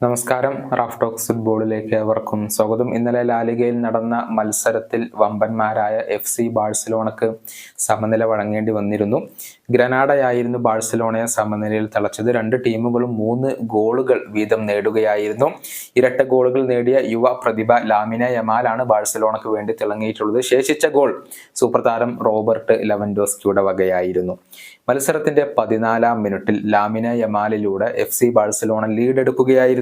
നമസ്കാരം. Raf talks ഫുട്ബോളിലേക്ക് ഏവർക്കും സ്വാഗതം. ഇന്നലെ ലാലിഗയിൽ നടന്ന മത്സരത്തിൽ വമ്പന്മാരായ എഫ് സി ബാഴ്സലോണക്ക് സമനില വഴങ്ങേണ്ടി വന്നിരുന്നു. ഗ്രനാഡയായിരുന്നു ബാഴ്സലോണയെ സമനിലയിൽ തളച്ചത്. രണ്ട് ടീമുകളും മൂന്ന് ഗോളുകൾ വീതം നേടുകയായിരുന്നു. ഇരട്ട ഗോളുകൾ നേടിയ യുവ പ്രതിഭ ലാമിന യമാലാണ് ബാഴ്സലോണക്ക് വേണ്ടി തിളങ്ങിയിട്ടുള്ളത്. ശേഷിച്ച ഗോൾ സൂപ്പർ താരം റോബർട്ട് ലെവൻഡോസ്കിയുടെ വകയായിരുന്നു. മത്സരത്തിന്റെ പതിനാലാം മിനിറ്റിൽ ലാമിന യമാലിലൂടെ എഫ് സി ബാഴ്സലോണ ലീഡ്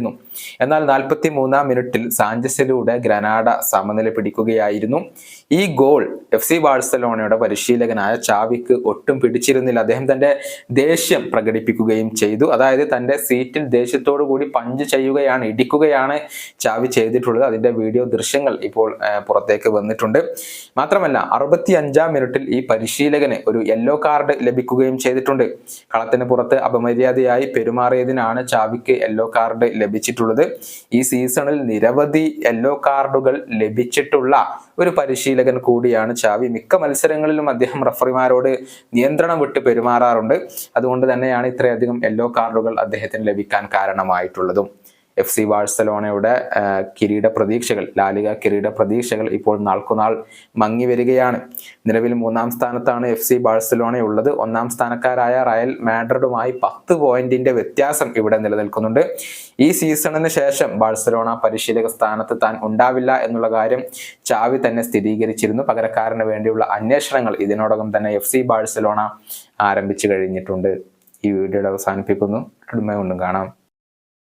എടുക്കുകയായിരുന്നു എന്നാൽ നാൽപ്പത്തി മൂന്നാം മിനിറ്റിൽ സാഞ്ചസിലൂടെ ഗ്രനാഡ സമനില പിടിക്കുകയായിരുന്നു. ഈ ഗോൾ എഫ് സി ബാഴ്സലോണയുടെ പരിശീലകനായ ചാവിക്ക് ഒട്ടും പിടിച്ചിരുന്നില്ല. അദ്ദേഹം തന്റെ ദേഷ്യം പ്രകടിപ്പിക്കുകയും ചെയ്തു. അതായത് തന്റെ സീറ്റിൽ ദേഷ്യത്തോടു കൂടി പഞ്ച് ചെയ്യുകയാണ് ഇടിക്കുകയാണ് ചാവി ചെയ്തിട്ടുള്ളത്. അതിന്റെ വീഡിയോ ദൃശ്യങ്ങൾ ഇപ്പോൾ പുറത്തേക്ക് വന്നിട്ടുണ്ട്. മാത്രമല്ല അറുപത്തി അഞ്ചാം മിനിറ്റിൽ ഈ പരിശീലകന് ഒരു യെല്ലോ കാർഡ് ലഭിക്കുകയും ചെയ്തിട്ടുണ്ട്. കളത്തിന് പുറത്ത് അപമര്യാദയായി പെരുമാറിയതിനാണ് ചാവിക്ക് യെല്ലോ കാർഡ് ലഭിച്ചിട്ടുള്ളത്. ഈ സീസണിൽ നിരവധി യെല്ലോ കാർഡുകൾ ലഭിച്ചിട്ടുള്ള ഒരു പരിശീലകൻ കൂടിയാണ് ചാവി. മിക്ക മത്സരങ്ങളിലും അദ്ദേഹം റഫറിമാരോട് നിയന്ത്രണം വിട്ട് പെരുമാറാറുണ്ട്. അതുകൊണ്ട് തന്നെയാണ് ഇത്രയധികം യെല്ലോ കാർഡുകൾ അദ്ദേഹത്തിന് ലഭിക്കാൻ കാരണമായിട്ടുള്ളതും. എഫ് സി ബാഴ്സലോണയുടെ കിരീട പ്രതീക്ഷകൾ ലാലിക കിരീട പ്രതീക്ഷകൾ ഇപ്പോൾ നാൾക്കുനാൾ മങ്ങി വരികയാണ്. നിലവിൽ മൂന്നാം സ്ഥാനത്താണ് എഫ് സി ബാഴ്സലോണ ഉള്ളത് ഒന്നാം സ്ഥാനക്കാരായ റയൽ മാഡ്രിഡുമായി പത്ത് പോയിന്റിന്റെ വ്യത്യാസം ഇവിടെ നിലനിൽക്കുന്നുണ്ട്. ഈ സീസണിന് ശേഷം ബാഴ്സലോണ പരിശീലക സ്ഥാനത്ത് താൻ ഉണ്ടാവില്ല എന്നുള്ള കാര്യം ചാവി തന്നെ സ്ഥിരീകരിച്ചിരുന്നു. പകരക്കാരന് വേണ്ടിയുള്ള അന്വേഷണങ്ങൾ ഇതിനോടകം തന്നെ എഫ് സി ബാഴ്സലോണ ആരംഭിച്ചു കഴിഞ്ഞിട്ടുണ്ട്. ഈ വീഡിയോയുടെ അവസാനിപ്പിക്കുന്നു. കൊണ്ടും കാണാം.